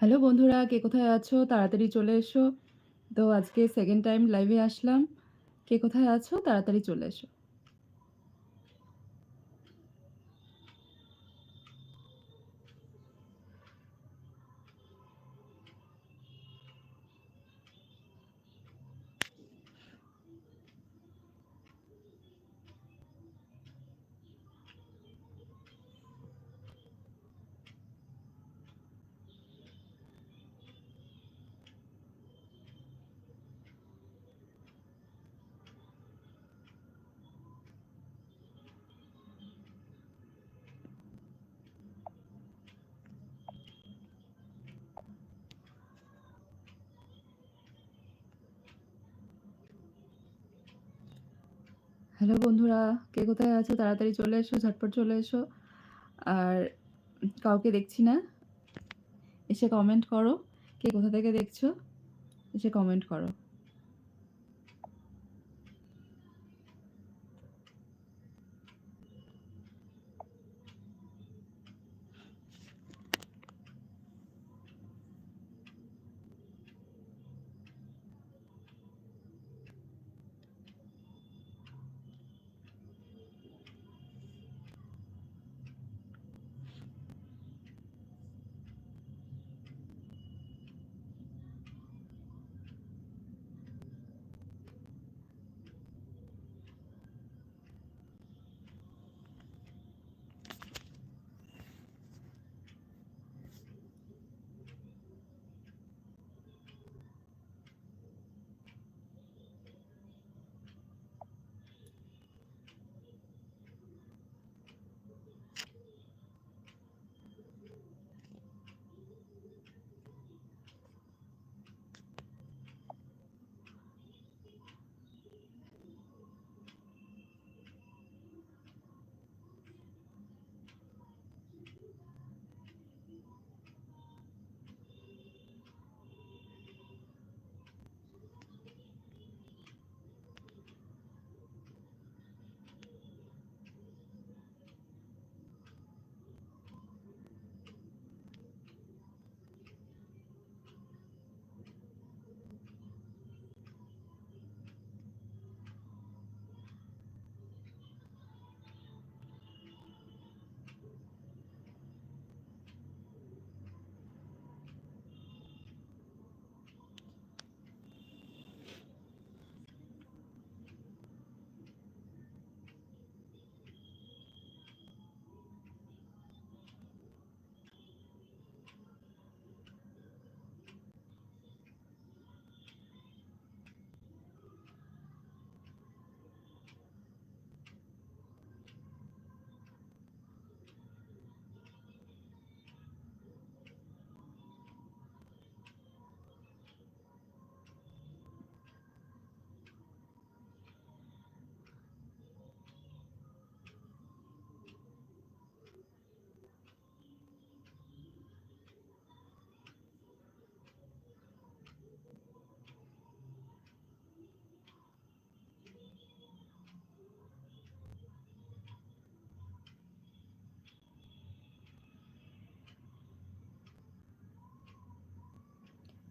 Hello বন্ধুরা, কে কোথায় আছো? তাড়াতাড়ি চলে এসো। তো আজকে সেকেন্ড টাইম লাইভে আসলাম। কে কোথায় আছো? তাড়াতাড়ি চলে এসো। হ্যালো বন্ধুরা, কে কোথায় আছো? তাড়াতাড়ি চলে এসো, ঝটপট চলে এসো। আর কাউকে দেখছি না। এসে কমেন্ট করো। কে কোথা থেকে দেখছ? এসে কমেন্ট করো।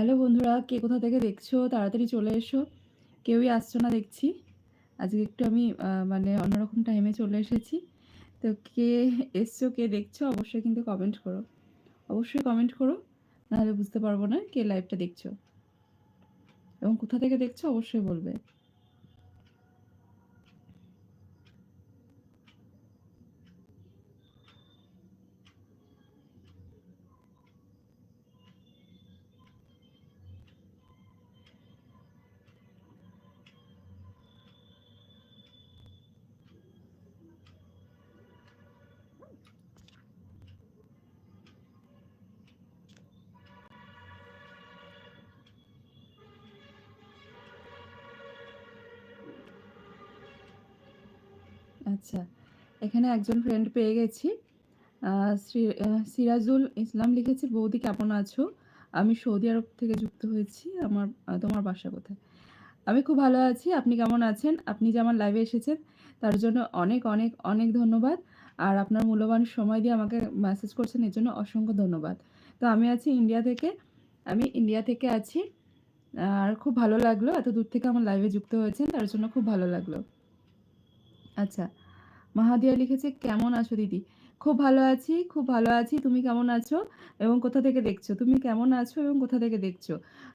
হ্যালো বন্ধুরা, কে কোথা থেকে দেখছ? তাড়াতাড়ি চলে এসো। কেউই আসছো না দেখছি। আজকে একটু আমি মানে অন্যরকম টাইমে চলে এসেছি। তো কে এসছো, কে দেখছ অবশ্যই কিন্তু কমেন্ট করো। অবশ্যই কমেন্ট করো। নাহলে বুঝতে পারব না কে লাইভটা দেখছ। এবং কোথা থেকে দেখছ অবশ্যই বলবে। আচ্ছা। এখানে একজন ফ্রেন্ড পেয়ে গেছি। সিরাজুল ইসলাম লিখেছে, "বৌদি কেমন আছো? আমি সৌদি আরব থেকে যুক্ত হয়েছি। আমার তোমার বাসা কোথায়?" আমি খুব ভালো আছি। আপনি কেমন আছেন? আপনি যে আমার লাইভে এসেছেন তার জন্য অনেক, অনেক, অনেক ধন্যবাদ। আর আপনার মূল্যবান সময় দিয়ে আমাকে মেসেজ করছেন এর জন্য অসংখ্য ধন্যবাদ। তো আমি আছি ইন্ডিয়া থেকে আমি ইন্ডিয়া থেকে আছি আর খুব ভালো লাগল এত দূর থেকে আমার লাইভে যুক্ত হয়েছেন তার জন্য খুব ভালো লাগল আচ্ছা মাহাদিয়া লিখেছে, কেমন আছো দিদি? খুব ভালো আছি, খুব ভালো আছি। তুমি কেমন আছো এবং কোথা থেকে দেখছ? তুমি কেমন আছো এবং কোথা থেকে দেখছ?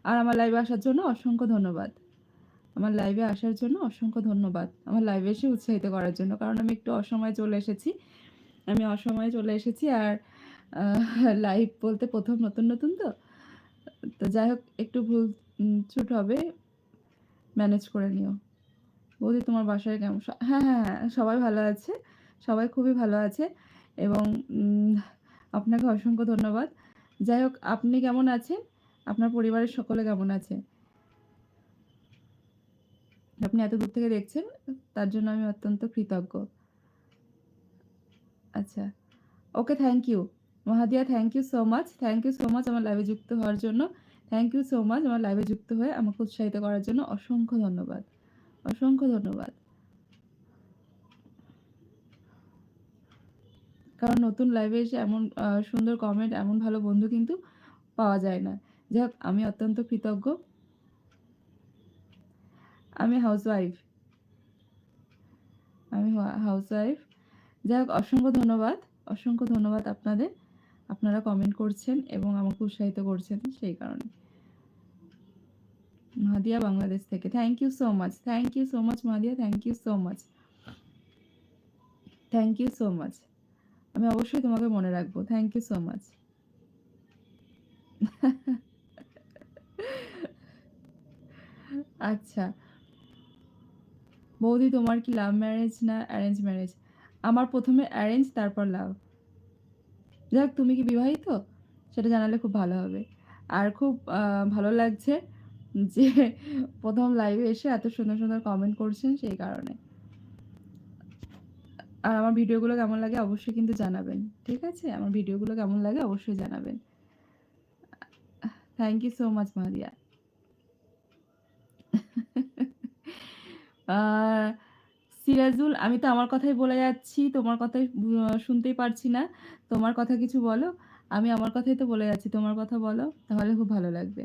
আর আমার লাইভে আসার জন্য অসংখ্য ধন্যবাদ। আমার লাইভে আসার জন্য অসংখ্য ধন্যবাদ। আমার লাইভে এসে উৎসাহিত করার জন্য। কারণ আমি একটু অসময়ে চলে এসেছি। আমি অসময়ে চলে এসেছি আর লাইভ বলতে প্রথম নতুন নতুন তো। তো যাই হোক, একটু ভুল ছুট হবে। ম্যানেজ করে নিও। বৌদি তোমার বাসায় কেমন? হ্যাঁ হ্যাঁ হ্যাঁ সবাই ভালো আছে। সবাই খুবই ভালো আছে এবং আপনাকে অসংখ্য ধন্যবাদ। যাই হোক, আপনি কেমন আছেন? আপনার পরিবারের সকলে কেমন আছে? আপনি এত দূর থেকে দেখছেন, তার জন্য আমি অত্যন্ত কৃতজ্ঞ। আচ্ছা okay thank you. Mahadia, thank you so much. Thank you so much আমার লাইভে যুক্ত হওয়ার জন্য। থ্যাংক ইউ সো মাচ আমার লাইভে যুক্ত হয়ে আমাকে উৎসাহিত করার জন্য অসংখ্য ধন্যবাদ। অসংখ্য ধন্যবাদ। কারণ নতুন লাইভে এসে এমন সুন্দর কমেন্ট এমন ভালো বন্ধু কিন্তু পাওয়া যায় না। যাই হোক আমি অত্যন্ত কৃতজ্ঞ। আমি হাউসওয়াইফ আমি হাউসওয়াইফ যাই হোক অসংখ্য ধন্যবাদ। অসংখ্য ধন্যবাদ আপনাদের। আপনারা কমেন্ট করছেন এবং আমাকে উৎসাহিত করছেন সেই কারণে। মাহাদিয়া বাংলাদেশ থেকে। Thank you so much thank you so much Mahadia thank you so much thank you so much আমি অবশ্যই তোমাকে মনে রাখব থ্যাংক ইউ সো মাচ আচ্ছা বৌদি তোমার কি লাভ ম্যারেজ না অ্যারেঞ্জ ম্যারেজ আমার প্রথমে অ্যারেঞ্জ তারপর লাভ যাক, তুমি কি বিবাহিত? সেটা জানালে খুব ভালো হবে। আর খুব ভালো লাগছে যে প্রথম লাইভে এসে এত সুন্দর সুন্দর কমেন্ট করছেন সেই কারণে। আর আমার ভিডিওগুলো কেমন লাগে অবশ্যই কিন্তু জানাবেন, ঠিক আছে? আমার ভিডিওগুলো কেমন লাগে অবশ্যই জানাবেন। Thank you so much Madia Sirajul, আমি তো আমার কথাই বলে যাচ্ছি, তোমার কথাই শুনতেই পারছি না। তোমার কথা কিছু বলো, আমি আমার কথাই তো বলে যাচ্ছি, তোমার কথা বলো, তাহলে খুব ভালো লাগবে।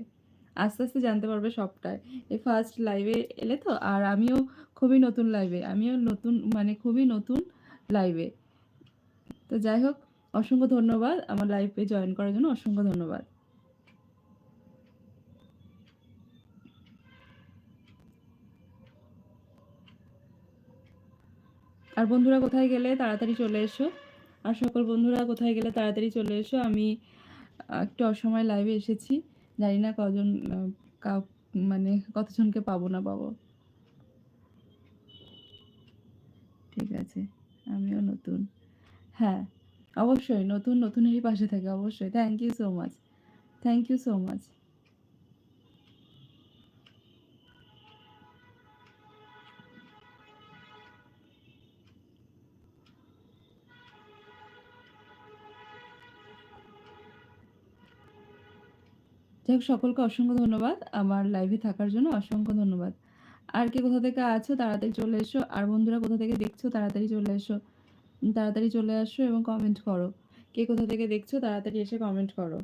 আস্তে আস্তে জানতে পারবে সবটাই। এই ফার্স্ট লাইভে এলে তো, আর আমিও খুবই নতুন লাইভে আমিও নতুন মানে খুবই নতুন লাইভে তো যাই হোক, অসংখ্য ধন্যবাদ আমার লাইভে জয়েন করার জন্য, অসংখ্য ধন্যবাদ। আর বন্ধুরা কোথায় গেলে তাড়াতাড়ি চলে এসো? আর সকল বন্ধুরা কোথায় গেলে তাড়াতাড়ি চলে এসো? আমি একটু অসময় লাইভে এসেছি। জানি না কজন মানে কতজনকে পাবো না পাবো। ঠিক আছে, আমিও নতুন। হ্যাঁ অবশ্যই নতুন, নতুনেরই পাশে থাকে, অবশ্যই। Thank you so much thank you so much যাই হোক সকলকে অসংখ্য ধন্যবাদ। আমার লাইভে থাকার জন্য অসংখ্য ধন্যবাদ। আর কে কোথা থেকে আছো, তাড়াতাড়ি চলে এসো। আর বন্ধুরা কোথা থেকে দেখছ, তাড়াতাড়ি চলে এসো। তাড়াতাড়ি চলে আসো এবং কমেন্ট করো। কে কোথা থেকে দেখছ, তাড়াতাড়ি এসে কমেন্ট করো।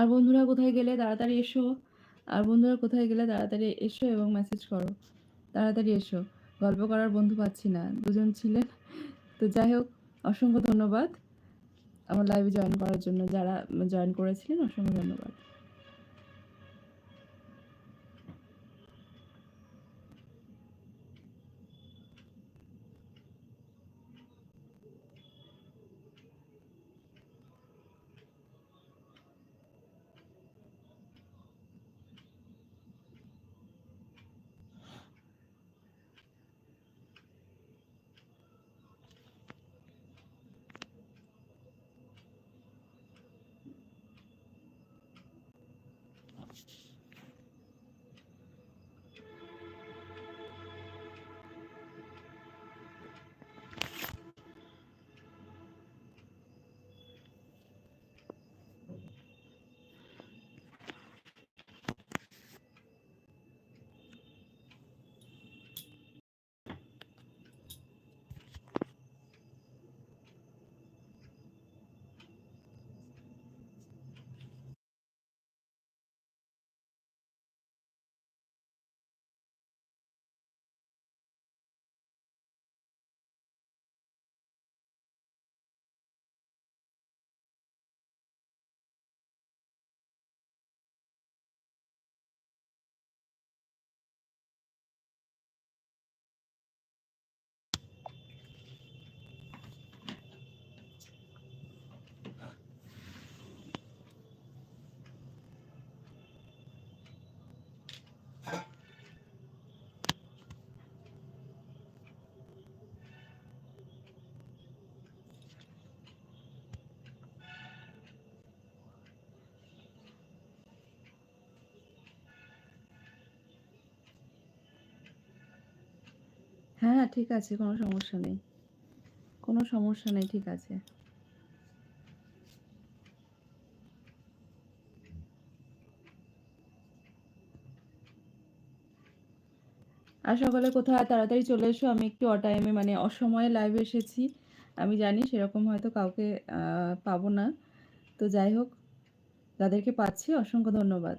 আর বন্ধুরা কোথায় গেলে তাড়াতাড়ি এসো। আর বন্ধুরা কোথায় গেলে তাড়াতাড়ি এসো এবং মেসেজ করো। তাড়াতাড়ি এসো। গল্প করার বন্ধু পাচ্ছি না। দুজন ছিলেন। তো যাই হোক, অসংখ্য ধন্যবাদ। আমার লাইভে জয়েন করার জন্য যারা জয়েন করেছিলেন, অসংখ্য ধন্যবাদ। ঠিক আছে, কোনো সমস্যা নেই। কোনো সমস্যা নেই, ঠিক আছে। আর সকালে কোথাও তাড়াতাড়ি চলে এসো, আমি একটু অটাইমে মানে অসময়ে লাইভে এসেছি। আমি জানি সেরকম হয়তো কাউকে পাবো না। তো যাই হোক, যাদেরকে পাচ্ছি অসংখ্য ধন্যবাদ।